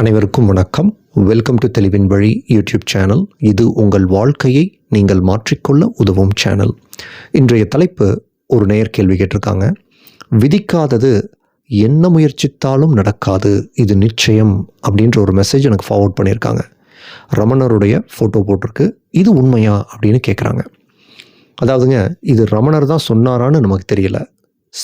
அனைவருக்கும் வணக்கம். Welcome to தெளிவின் வழி யூடியூப் சேனல் இது உங்கள் வாழ்க்கையை நீங்கள் மாற்றிக்கொள்ள உதவும் சேனல் இன்றைய தலைப்பு ஒரு நேர் கேள்வி கேட்டிருக்காங்க. விதிக்காதது என்ன முயற்சித்தாலும் நடக்காது இது நிச்சயம் அப்படின்ற ஒரு மெசேஜ் எனக்கு ஃபார்வர்ட் பண்ணியிருக்காங்க. ரமணருடைய ஃபோட்டோ போட்டிருக்கு. இது உண்மையா அப்படின்னு கேட்குறாங்க அதாவதுங்க இது ரமணர் தான் சொன்னாரான்னு நமக்கு தெரியல.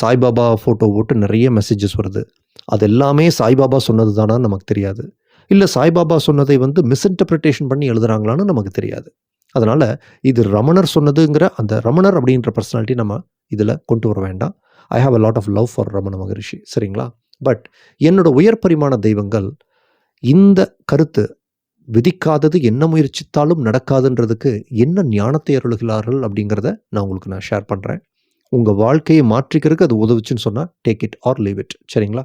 சாய்பாபா ஃபோட்டோ போட்டு நிறைய மெசேஜஸ் வருது. அது எல்லாமே சாய்பாபா சொன்னது தானான்னு நமக்கு தெரியாது. இல்லை சாய்பாபா சொன்னதை வந்து மிஸ்இன்டர்பிரிட்டேஷன் பண்ணி எழுதுகிறாங்களான்னு நமக்கு தெரியாது. அதனால் இது ரமணர் சொன்னதுங்கிற அந்த ரமணர் அப்படின்ற பர்சனாலிட்டி நம்ம இதில் கொண்டு வர வேண்டாம். I have a lot of love for Ramana Maharshi சரிங்களா? பட் என்னோட உயர் பரிமாண தெய்வங்கள் இந்த கருத்து விதிக்காதது என்ன முயற்சித்தாலும் நடக்காதுன்றதுக்கு என்ன ஞானத்தை அருளுகிறார்கள் அப்படிங்கிறத நான் உங்களுக்கு நான் ஷேர் பண்ணுறேன் உங்கள் வாழ்க்கையை மாற்றிக்கிறதுக்கு அது உதவுச்சுன்னு சொன்னால் take it or leave it சரிங்களா?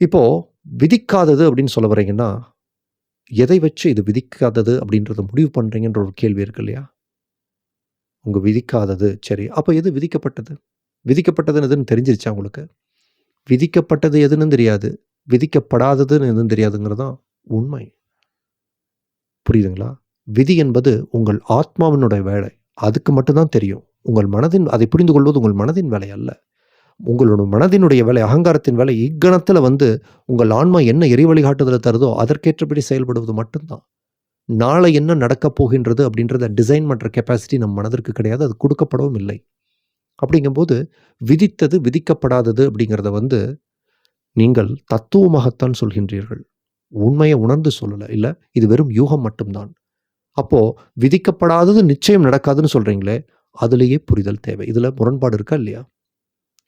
இப்போது விதிக்காதது அப்படின்னு சொல்ல வரீங்கன்னா எதை வச்சு இது விதிக்காதது அப்படின்றத முடிவு பண்ணுறீங்கன்ற ஒரு கேள்வி இருக்கு இல்லையா? உங்கள் விதிக்காதது சரி. அப்போ எது விதிக்கப்பட்டது? விதிக்கப்பட்டதுன்னு எதுன்னு தெரிஞ்சிருச்சா உங்களுக்கு? விதிக்கப்பட்டது எதுன்னு தெரியாது. விதிக்கப்படாததுன்னு எதுவும் தெரியாதுங்கிறது தான் உண்மை. புரியுதுங்களா? விதி என்பது உங்கள் ஆத்மாவினுடைய வேலை. அதுக்கு மட்டும்தான் தெரியும். உங்கள் மனதின் அதை புரிந்து கொள்வது உங்கள் மனதின் வேலை அல்ல. உங்களோட மனதினுடைய வேலை அகங்காரத்தின் வேலை இக்கணத்தில் வந்து உங்கள் ஆன்மா என்ன எரி வழிகாட்டுதலை தருதோ அதற்கேற்றபடி செயல்படுவது மட்டும்தான். நாளை என்ன நடக்கப் போகின்றது அப்படின்றத டிசைன் பண்ணுற கெப்பாசிட்டி நம் மனதிற்கு கிடையாது அது கொடுக்கப்படவும் இல்லை. அப்படிங்கும்போது விதித்தது விதிக்கப்படாதது அப்படிங்கிறத வந்து நீங்கள் தத்துவமாகத்தான் சொல்கின்றீர்கள். உண்மையை உணர்ந்து சொல்லலை இல்லை இது வெறும் யூகம் மட்டும்தான். அப்போது விதிக்கப்படாதது நிச்சயம் நடக்காதுன்னு சொல்கிறீங்களே அதுலேயே புரிதல் தேவை. இதில் முரண்பாடு இருக்கா இல்லையா?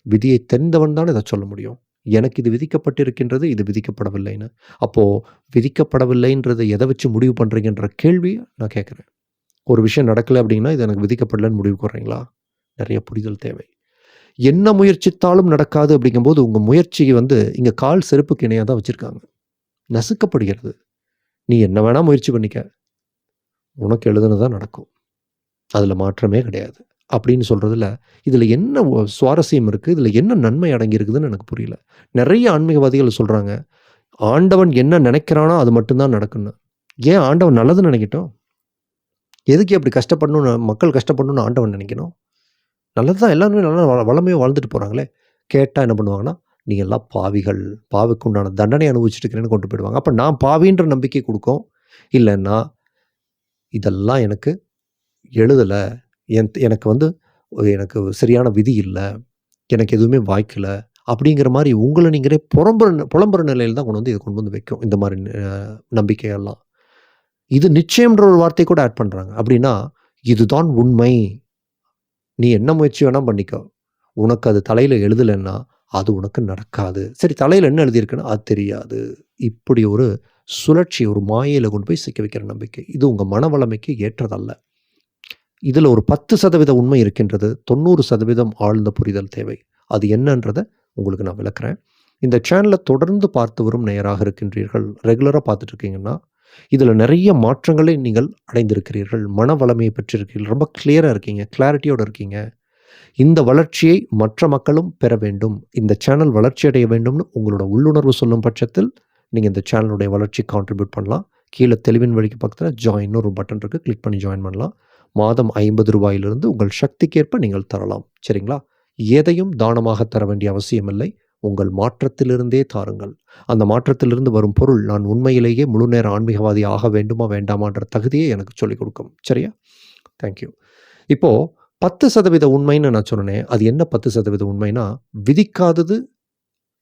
விதியை தெரிந்தவன் தான் இதை சொல்ல முடியும். எனக்கு இது விதிக்கப்பட்டிருக்கின்றது இது விதிக்கப்படவில்லைன்னு. அப்போது விதிக்கப்படவில்லைன்றதை எதை வச்சு முடிவு பண்ணுறீங்கன்ற கேள்வி நான் கேட்குறேன். ஒரு விஷயம் நடக்கலை அப்படின்னா இது எனக்கு விதிக்கப்படலைன்னு முடிவு கூறுறீங்களா நிறைய புரிதல் தேவை. என்ன முயற்சித்தாலும் நடக்காது அப்படிங்கும்போது உங்கள் முயற்சியை வந்து இங்கே கால் செருப்புக்கு இணையாக தான் வச்சுருக்காங்க. நசுக்கப்படுகிறது. நீ என்ன வேணால் முயற்சி பண்ணிக்க. உனக்கு எழுதுனதான் நடக்கும். அதில் மாற்றமே கிடையாது. அப்படின்னு சொல்கிறதுல இதில் என்ன சுவாரஸ்யம் இருக்குது இதில் என்ன நன்மை அடங்கியிருக்குதுன்னு எனக்கு புரியல. நிறைய ஆன்மீகவாதிகள் சொல்கிறாங்க ஆண்டவன் என்ன நினைக்கிறானோ அது மட்டும்தான் நடக்குன்னு ஏன் ஆண்டவன் நல்லது நினைக்கட்டும்? எதுக்கு அப்படி கஷ்டப்படணும்னு மக்கள் கஷ்டப்படணும்னு ஆண்டவன் நினைக்கணும்? நல்லது தான் எல்லாருமே நல்லா வளமையாக வாழ்ந்துட்டு போகிறாங்களே கேட்டால் என்ன பண்ணுவாங்கன்னா நீ எல்லாம் பாவிகள். பாவிக்கு உண்டான தண்டனை அனுபவிச்சுட்டு இருக்கிறேன்னு கொண்டு போயிடுவாங்க. அப்போ நான் பாவின்ற நம்பிக்கை கொடுக்கும். இல்லைன்னா இதெல்லாம் எனக்கு எழுதலை. என் எனக்கு வந்து ஒரு- எனக்கு சரியான விதி இல்லை. எனக்கு எதுவுமே வாய்க்கலை. அப்படிங்கிற மாதிரி உங்களை நீங்களே புறம்புற புலம்புற நிலையில் தான் கொண்டு வந்து இதை கொண்டு வந்து வைக்கும். இந்த மாதிரி நம்பிக்கையெல்லாம் இது நிச்சயம்ன்ற ஒரு வார்த்தை கூட ஆட் பண்ணுறாங்க அப்படின்னா இதுதான் உண்மை. நீ என்ன முயற்சி வேணால் பண்ணிக்கோ. உனக்கு அது தலையில் எழுதலைன்னா அது உனக்கு நடக்காது. சரி தலையில் என்ன எழுதியிருக்குன்னா அது தெரியாது. இப்படி ஒரு சுழற்சி ஒரு மாயையில் கொண்டு போய் சிக்க வைக்கிற நம்பிக்கை. இது உங்கள் மன வளமைக்கு ஏற்றதல்ல. இதில் ஒரு பத்து சதவீத உண்மை இருக்கின்றது. தொண்ணூறு சதவீதம் ஆழ்ந்த புரிதல் தேவை. அது என்னன்றதை உங்களுக்கு நான் விளக்குறேன். இந்த சேனலை தொடர்ந்து பார்த்து வரும் நேயராக இருக்கின்றீர்கள் ரெகுலராக பார்த்துட்டு இருக்கீங்கன்னா இதில் நிறைய மாற்றங்களை நீங்கள் அடைந்திருக்கிறீர்கள். மன வளமையை பெற்றிருக்கிறீர்கள் ரொம்ப கிளியராக இருக்கீங்க. கிளாரிட்டியோடு இருக்கீங்க. இந்த வளர்ச்சியை மற்ற மக்களும் பெற வேண்டும். இந்த சேனல் வளர்ச்சி அடைய வேண்டும்னு உங்களோட உள்ளுணர்வு சொல்லும் பட்சத்தில் நீங்கள் இந்த சேனலுடைய வளர்ச்சி கான்ட்ரிபியூட் பண்ணலாம். கீழே தெளிவின் வழிக்கு பக்கத்தில் ஜாயின் ஒரு பட்டன் இருக்குது கிளிக் பண்ணி ஜாயின் பண்ணலாம். மாதம் ஐம்பது ரூபாயிலிருந்து உங்கள் சக்திக்கேற்ப நீங்கள் தரலாம். சரிங்களா? எதையும் தானமாக தர வேண்டிய அவசியமில்லை. உங்கள் மாற்றத்திலிருந்தே தாருங்கள். அந்த மாற்றத்திலிருந்து வரும் பொருள் நான் உண்மையிலேயே முழு நேர ஆன்மீகவாதி ஆக வேண்டுமா வேண்டாமான்ற தகுதியை எனக்கு சொல்லிக் கொடுக்கும். சரியா? தேங்க்யூ இப்போது பத்து சதவீத உண்மைன்னு நான் சொன்னேன் அது என்ன பத்து சதவீத உண்மைனா விதிக்காதது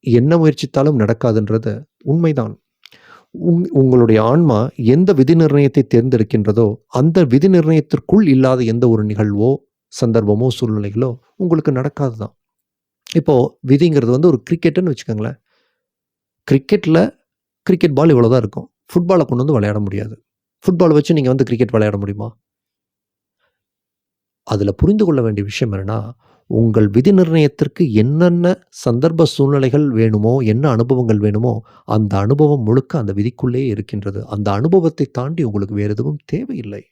என்ன முயற்சித்தாலும் நடக்காதுன்றது உண்மைதான். உங்களுடைய ஆன்மா எந்த விதி நிர்ணயத்தை தேர்ந்தெடுக்கின்றதோ அந்த விதி நிர்ணயத்திற்குள் இல்லாத எந்த ஒரு நிகழ்வோ சந்தர்ப்பமோ சூழ்நிலைகளோ உங்களுக்கு நடக்காது தான் இப்போது விதிங்கிறது வந்து ஒரு கிரிக்கெட்டுன்னு வச்சுக்கோங்களேன். கிரிக்கெட்டில் கிரிக்கெட் பால் இவ்வளோ தான் இருக்கும். ஃபுட்பாலை கொண்டு வந்து விளையாட முடியாது. ஃபுட்பால் வச்சு நீங்கள் வந்து கிரிக்கெட் விளையாட முடியுமா? அதில் புரிந்து கொள்ள வேண்டிய விஷயம் என்னென்னா உங்கள் விதி நிர்ணயத்திற்கு என்னென்ன சந்தர்ப்ப சூழ்நிலைகள் வேணுமோ என்ன அனுபவங்கள் வேணுமோ அந்த அனுபவம் முழுக்க அந்த விதிக்குள்ளேயே இருக்கின்றது. அந்த அனுபவத்தை தாண்டி உங்களுக்கு வேறு எதுவும் தேவையில்லை.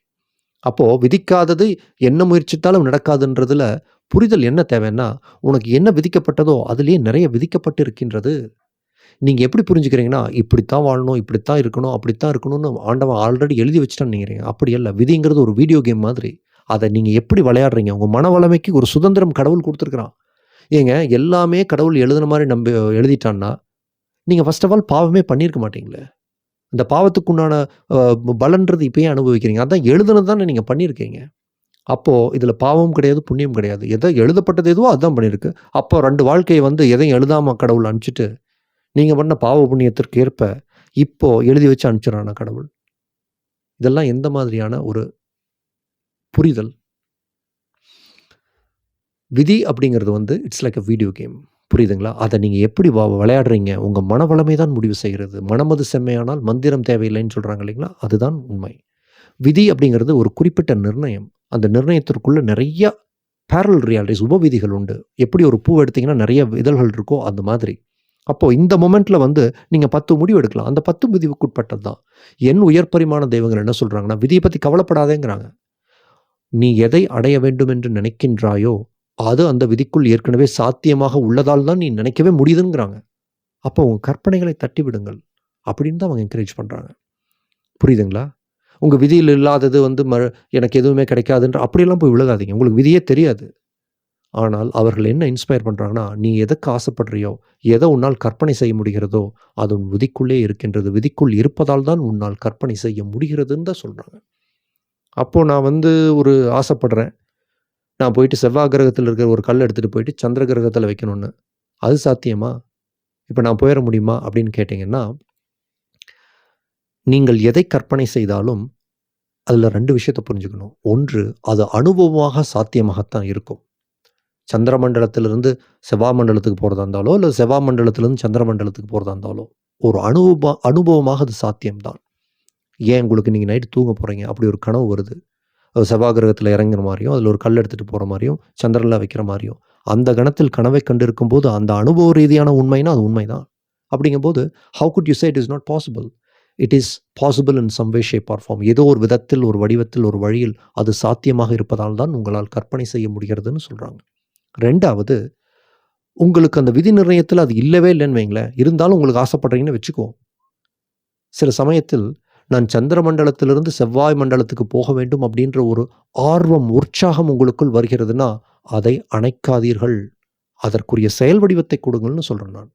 அப்போது விதிக்காதது என்ன முயற்சித்தாலும் நடக்காதுன்றதுல புரிதல் என்ன தேவைன்னா உனக்கு என்ன விதிக்கப்பட்டதோ அதுலேயே நிறைய விதிக்கப்பட்டு இருக்கின்றது நீங்கள் எப்படி புரிஞ்சுக்கிறீங்கன்னா இப்படித்தான் வாழணும் இப்படித்தான் இருக்கணும் அப்படித்தான் இருக்கணும்னு ஆண்டவன் ஆல்ரெடி எழுதி வச்சுட்டான்னு நினைக்கிறீங்க. அப்படி இல்லை விதிங்கிறது ஒரு வீடியோ கேம் மாதிரி. அதை நீங்கள் எப்படி விளையாடுறீங்க? உங்கள் மன வளமைக்கு ஒரு சுதந்திரம் கடவுள் கொடுத்துருக்குறான். ஏங்க எல்லாமே கடவுள் எழுதுன மாதிரி நம்ப எழுதிட்டான்னா நீங்கள் ஃபர்ஸ்ட் ஆஃப் ஆல் பாவமே பண்ணியிருக்க மாட்டீங்களே? அந்த பாவத்துக்குண்டான உண்டான பலன்றது இப்பயே அனுபவிக்கிறீங்க. அதான் எழுதுனது தானே நீங்கள் பண்ணியிருக்கீங்க அப்போது இதில் பாவம் கிடையாது புண்ணியம் கிடையாது. எதை எழுதப்பட்டது எதுவோ அதுதான் பண்ணியிருக்கு அப்போ ரெண்டு வாழ்க்கையை வந்து எதையும் எழுதாமல் கடவுள் அனுப்பிச்சிட்டு நீங்கள் பண்ண பாவ புண்ணியத்திற்கு ஏற்ப இப்போ எழுதி வச்சு அனுப்பிச்சிடறான கடவுள்? இதெல்லாம் எந்த மாதிரியான ஒரு புரிதல். விதி அப்படிங்கிறது வந்து it's like a video game புரியுதுங்களா? அதை நீங்கள் எப்படி வ- விளையாடுறீங்க? உங்கள் மனவளமை தான் முடிவு செய்கிறது. மனமது செம்மையானால் மந்திரம் தேவையில்லைன்னு சொல்கிறாங்க இல்லைங்களா? அதுதான் உண்மை. விதி அப்படிங்கிறது ஒரு குறிப்பிட்ட நிர்ணயம். அந்த நிர்ணயத்திற்குள்ளே நிறைய பேரல் ரியாலிட்டிஸ் உபவிதிகள் உண்டு. எப்படி ஒரு பூ எடுத்தீங்கன்னா நிறைய இதழ்கள் இருக்கோ அந்த மாதிரி. அப்போது இந்த மொமெண்ட்டில் வந்து நீங்கள் பத்து முடிவு எடுக்கலாம். அந்த பத்து விதிவுக்குட்பட்டது தான் என் உயர் பரிமாண தெய்வங்கள் என்ன சொல்கிறாங்கன்னா விதியை பற்றி கவலைப்படாதேங்கிறாங்க. நீ எதை அடைய வேண்டும் என்று நினைக்கின்றாயோ அது அந்த விதிக்குள் ஏற்கனவே சாத்தியமாக உள்ளதால் தான் நீ நினைக்கவே முடியுதுங்கிறாங்க. அப்போ உங்கள் கற்பனைகளை தட்டி விடுங்கள் அப்படின்னு தான் அவங்க என்கரேஜ் பண்ணுறாங்க புரியுதுங்களா? உங்கள் விதியில் இல்லாதது வந்து ம எனக்கு எதுவுமே கிடைக்காதுன்ற அப்படியெல்லாம் போய் விழுகாதீங்க. உங்களுக்கு விதியே தெரியாது. ஆனால் அவர்கள் என்ன இன்ஸ்பயர் பண்ணுறாங்கன்னா நீ எதற்கு ஆசைப்படுறியோ எதை உன்னால் கற்பனை செய்ய முடிகிறதோ அது உன் விதிக்குள்ளே இருக்கின்றது. விதிக்குள் இருப்பதால் தான் உன்னால் கற்பனை செய்ய முடிகிறதுன்னு தான் சொல்கிறாங்க அப்போது நான் வந்து ஒரு ஆசைப்படுறேன். நான் போயிட்டு செவ்வாய் கிரகத்தில் இருக்கிற ஒரு கல் எடுத்துகிட்டு போயிட்டு சந்திர கிரகத்தில் வைக்கணும்னு. அது சாத்தியமா? இப்போ நான் போயிட முடியுமா? அப்படின்னு கேட்டிங்கன்னா நீங்கள் எதை கற்பனை செய்தாலும் அதில் ரெண்டு விஷயத்தை புரிஞ்சுக்கணும். ஒன்று அது அனுபவமாக சாத்தியமாகத்தான் இருக்கும். சந்திர மண்டலத்திலிருந்து செவ்வாய் மண்டலத்துக்கு போகிறதா இருந்தாலோ இல்லை செவ்வாய் மண்டலத்திலிருந்து சந்திர மண்டலத்துக்கு போகிறதா இருந்தாலோ ஒரு அனுபவ அனுபவமாக அது சாத்தியம்தான். ஏன் உங்களுக்கு நீங்கள் நைட்டு தூங்க போகிறீங்க அப்படி ஒரு கனவு வருது. அது செவ்வாய் கிரகத்தில் இறங்குற மாதிரியும் அதில் ஒரு கல் எடுத்துகிட்டு போகிற மாதிரியும் சந்திரனில் வைக்கிற மாதிரியும். அந்த கணத்தில் கனவை கண்டிருக்கும் போது அந்த அனுபவ ரீதியான உண்மைனா அது உண்மை தான் அப்படிங்கும்போது how could you say it is not possible it is possible in some way shape or form ஏதோ ஒரு விதத்தில் ஒரு வடிவத்தில் ஒரு வழியில் அது சாத்தியமாக இருப்பதால் தான் உங்களால் கற்பனை செய்ய முடிகிறதுன்னு சொல்கிறாங்க ரெண்டாவது உங்களுக்கு அந்த விதி நிர்ணயத்தில் அது இல்லவே இல்லைன்னு வைங்களேன். இருந்தாலும் உங்களுக்கு ஆசைப்படுறீங்கன்னு வச்சுக்கோ. சில சமயத்தில் நான் சந்திர மண்டலத்திலிருந்து செவ்வாய் மண்டலத்துக்கு போக வேண்டும் அப்படின்ற ஒரு ஆர்வம் உற்சாகம் உங்களுக்குள் வருகிறதுனா அதை அணைக்காதீர்கள். அதற்குரிய செயல் வடிவத்தை கொடுங்கள்னு சொல்கிறேன் நான்.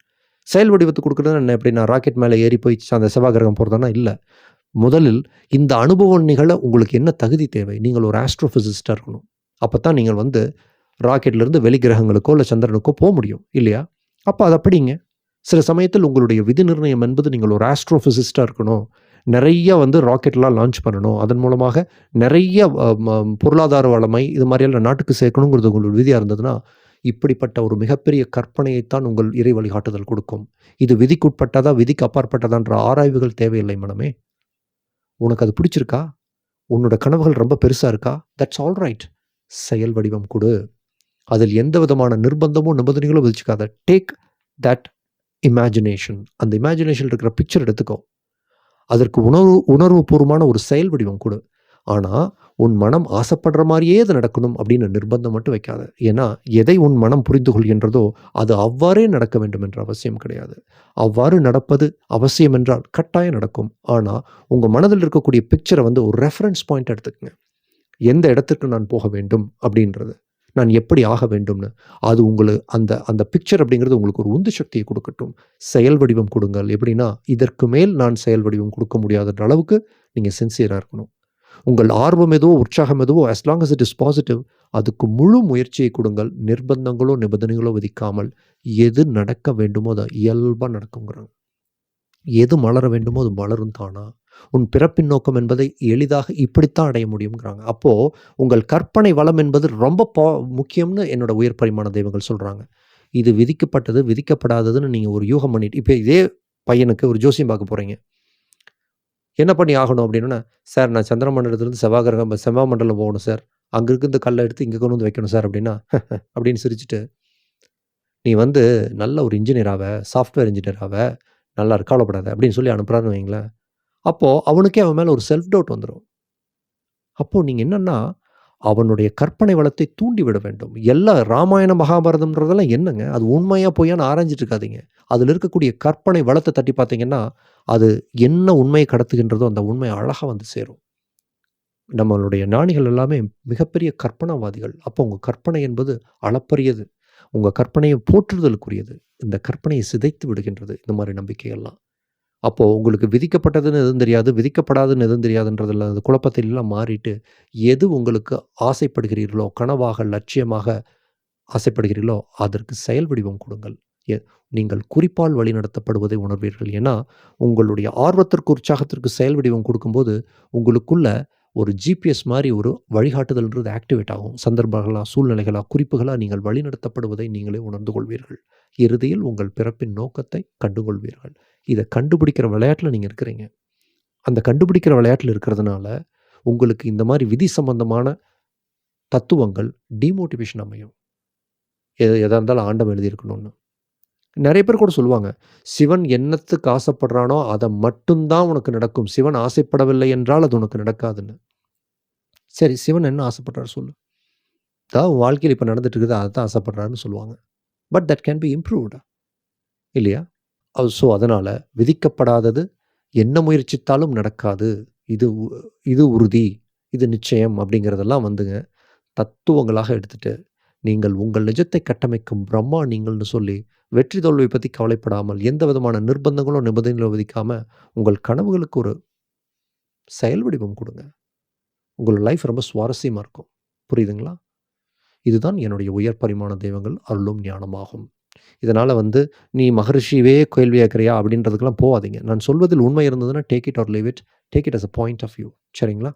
செயல் வடிவத்தை கொடுக்குறது என்ன எப்படி? நான் ராக்கெட் மேலே ஏறி போய் அந்த செவ்வாய் கிரகம் போகிறதானா இல்லை. முதலில் இந்த அனுபவம் நிகழ உங்களுக்கு என்ன தகுதி தேவை? நீங்கள் ஒரு ஆஸ்ட்ரோஃபிசிஸ்டாக இருக்கணும். அப்போ தான் நீங்கள் வந்து ராக்கெட்லேருந்து வெளி கிரகங்களுக்கோ இல்லை சந்திரனுக்கோ போக முடியும் இல்லையா? அப்போ அதை அப்படிங்க சில சமயத்தில் உங்களுடைய விதி நிர்ணயம் என்பது நீங்கள் ஒரு ஆஸ்ட்ரோஃபிசிஸ்டாக இருக்கணும். நிறைய வந்து ராக்கெட்லாம் லான்ச் பண்ணணும். அதன் மூலமாக நிறைய ம- பொருளாதார வளமை இது மாதிரியெல்லாம் நாட்டுக்கு சேர்க்கணுங்கிறது உங்களோட விதியாக இருந்ததுன்னா இப்படிப்பட்ட ஒரு மிகப்பெரிய கற்பனையைத்தான் உங்கள் இறை வழிகாட்டுதல் கொடுக்கும். இது விதிக்குட்பட்டதா விதிக்கு அப்பாற்பட்டதான்ற ஆராய்வுகள் தேவையில்லை மனமே. உனக்கு அது பிடிச்சிருக்கா? உன்னோட கனவுகள் ரொம்ப பெருசாக இருக்கா? தட்ஸ் ஆல் ரைட் செயல் வடிவம் கொடு. அதில் எந்த விதமான நிர்பந்தமோ நிபந்தனைகளோ விதிச்சுக்காத. டேக் தட் இமேஜினேஷன் அந்த இமேஜினேஷன் இருக்கிற பிக்சர் எடுத்துக்கோ. அதற்கு உணர்வு உணர்வுபூர்வமான ஒரு செயல் வடிவம் கொடு. ஆனால் உன் மனம் ஆசைப்படுற மாதிரியே அது நடக்கணும் அப்படின்னு நிர்பந்தம் மட்டும் வைக்காது. ஏன்னா எதை உன் மனம் புரிந்து கொள்கின்றதோ அது அவ்வாறே நடக்க வேண்டும் என்ற அவசியம் கிடையாது. அவ்வாறு நடப்பது அவசியம் என்றால் கட்டாயம் நடக்கும். ஆனால் உங்கள் மனதில் இருக்கக்கூடிய பிக்சரை வந்து ஒரு ரெஃபரன்ஸ் பாயிண்ட் எடுத்துக்கங்க. எந்த இடத்துக்கு நான் போக வேண்டும் அப்படின்றது. நான் எப்படி ஆக வேண்டும்னு. அது உங்களுக்கு அந்த அந்த பிக்சர் அப்படிங்கிறது உங்களுக்கு ஒரு உந்து சக்தியை கொடுக்கட்டும். செயல் வடிவம் கொடுங்கள். எப்படின்னா இதற்கு மேல் நான் செயல் வடிவம் கொடுக்க முடியாதுன்ற அளவுக்கு நீங்கள் சின்சியராக இருக்கணும். உங்கள் ஆர்வம் எதுவோ உற்சாகம் எதுவோ as long as it is positive அதுக்கு முழு முயற்சியை கொடுங்கள். நிர்பந்தங்களோ நிபந்தனைகளோ விதிக்காமல் எது நடக்க வேண்டுமோ அதை இயல்பாக நடக்குங்கிறாங்க எது மலர வேண்டுமோ அது மலரும் தானா? உன் பிறப்பின் நோக்கம் என்பதை எளிதாக இப்படித்தான் அடைய முடியுங்கிறாங்க அப்போது உங்கள் கற்பனை வளம் என்பது ரொம்ப பா முக்கியம்னு என்னோட உயர் பரிமாண தெய்வங்கள் சொல்கிறாங்க இது விதிக்கப்பட்டது விதிக்கப்படாததுன்னு நீங்கள் ஒரு யூகம் பண்ணிட்டு இப்போ இதே பையனுக்கு ஒரு ஜோசியம் பார்க்க போகிறீங்க என்ன பண்ணி ஆகணும் அப்படின்னா சார் நான் சந்திர மண்டலத்துலேருந்து செவ்வாகிரகம் செவ்வா மண்டலம் போகணும் சார். அங்கே இருந்து கல்லை எடுத்து இங்கே கொண்டு வந்து வைக்கணும் சார் அப்படின்னா அப்படின்னு சிரிச்சுட்டு நீ வந்து நல்ல ஒரு இன்ஜினியராக சாஃப்ட்வேர் இன்ஜினியராக நல்லா இருக்கு, கவலைப்படாத அப்படின்னு சொல்லி அனுப்புகிறான்னு வைங்களேன் அப்போது அவனுக்கே அவன் மேலே ஒரு செல்ஃப் டவுட் வந்துடும் அப்போது நீங்கள் என்னென்னா அவனுடைய கற்பனை வளத்தை தூண்டிவிட வேண்டும். எல்லா ராமாயண மகாபாரதம்ன்றதெல்லாம் என்னங்க? அது உண்மையாக பொய்யான்னு ஆராய்ஞ்சிட்டு இருக்காதீங்க. அதில் இருக்கக்கூடிய கற்பனை வளத்தை தட்டி பார்த்தீங்கன்னா அது என்ன உண்மையை கடத்துகின்றதோ அந்த உண்மை அழகாக வந்து சேரும். நம்மளுடைய ஞானிகள் எல்லாமே மிகப்பெரிய கற்பனாவாதிகள். அப்போ உங்கள் கற்பனை என்பது அளப்பரியது. உங்கள் கற்பனையை போற்றுதலுக்குரியது. இந்த கற்பனையை சிதைத்து விடுகின்றது. இந்த மாதிரி நம்பிக்கையெல்லாம் அப்போது உங்களுக்கு விதிக்கப்பட்டதுன்னு எதுவும் தெரியாது விதிக்கப்படாதுன்னு எதுவும் தெரியாதுன்றதில் அந்த குழப்பத்திலெல்லாம் மாறிட்டு எது உங்களுக்கு ஆசைப்படுகிறீர்களோ கனவாக லட்சியமாக ஆசைப்படுகிறீர்களோ அதற்கு செயல் வடிவம் கொடுங்கள். நீங்கள் குறிப்பால் வழிநடத்தப்படுவதை உணர்வீர்கள். ஏன்னா உங்களுடைய ஆர்வத்திற்கு உற்சாகத்திற்கு செயல் வடிவம் கொடுக்கும்போது உங்களுக்குள்ள ஒரு ஜிபிஎஸ் மாதிரி ஒரு வழிகாட்டுதல்ன்றது ஆக்டிவேட் ஆகும். சந்தர்ப்பங்களா சூழ்நிலைகளா குறிப்புகளாக நீங்கள் வழிநடத்தப்படுவதை நீங்களே உணர்ந்து கொள்வீர்கள். இறுதியில் உங்கள் பிறப்பின் நோக்கத்தை கண்டுகொள்வீர்கள். இதை கண்டுபிடிக்கிற விளையாட்டில் நீங்கள் இருக்கிறீங்க. அந்த கண்டுபிடிக்கிற விளையாட்டில் இருக்கிறதுனால உங்களுக்கு இந்த மாதிரி விதி சம்பந்தமான தத்துவங்கள் டிமோட்டிவேஷன் அமையும். எது எதாக இருந்தாலும் ஆண்டம் எழுதியிருக்கணும்னு. நிறைய பேர் கூட சொல்லுவாங்க சிவன் என்னத்துக்கு ஆசைப்படுறானோ அதை மட்டும்தான் உனக்கு நடக்கும். சிவன் ஆசைப்படவில்லை என்றால் அது உனக்கு நடக்காதுன்னு. சரி சிவன் என்ன ஆசைப்படுறாரு சொல்லு. அதாவது வாழ்க்கையில் இப்போ நடந்துட்டு இருக்குது அதை தான் ஆசைப்படுறாருன்னு சொல்லுவாங்க. பட் தட் கேன் பி இம்ப்ரூவ்டா இல்லையா? ஸோ அதனால் விதிக்கப்படாதது என்ன முயற்சித்தாலும் நடக்காது. இது உ- இது உறுதி இது நிச்சயம் அப்படிங்கிறதெல்லாம் வந்துங்க தத்துவங்களாக எடுத்துட்டு நீங்கள் உங்கள் நிஜத்தை கட்டமைக்கும் பிரம்மா நீங்கள்னு சொல்லி வெற்றி தோல்வியை பற்றி கவலைப்படாமல் எந்த விதமான நிர்பந்தங்களோ நிபந்தனைகளோ விதிக்காமல் உங்கள் கனவுகளுக்கு ஒரு செயல் வடிவம் கொடுங்க. உங்கள் லைஃப் ரொம்ப சுவாரஸ்யமாக இருக்கும். புரியுதுங்களா? இதுதான் என்னுடைய உயர் பரிமாண தெய்வங்கள் அருளும் ஞானமாகும். இதனால் வந்து நீ மகரிஷிவே கேள்வி கேட்குறியா அப்படின்றதுக்கெல்லாம் போகாதீங்க நான் சொல்வதில் உண்மை இருந்ததுன்னா take it or leave it take it as a point of view சரிங்களா?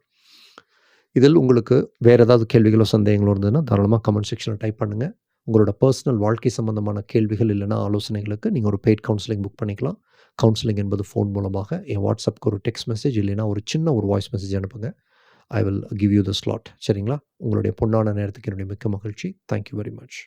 இதில் உங்களுக்கு வேறு ஏதாவது கேள்விகளோ சந்தேகங்களோ இருந்ததுன்னா தாராளமாக கமெண்ட் செக்ஷனில் டைப் பண்ணுங்கள் உங்களோட பர்சனல் வாழ்க்கை சம்பந்தமான கேள்விகள் இல்லைனா ஆலோசனைகளுக்கு நீங்கள் ஒரு பெய்ட் கவுன்சிலிங் புக் பண்ணிக்கலாம். கவுன்சிலிங் என்பது ஃபோன் மூலமாக என் வாட்ஸ்அப்க்கு ஒரு டெக்ஸ்ட் மெசேஜ் இல்லைனா ஒரு சின்ன ஒரு வாய்ஸ் மெசேஜ் அனுப்புங்க. I will give you the slot சரிங்களா? உங்களுடைய பொன்னான நேரத்துக்கு என்னுடைய மிக்க மகிழ்ச்சி. Thank you very much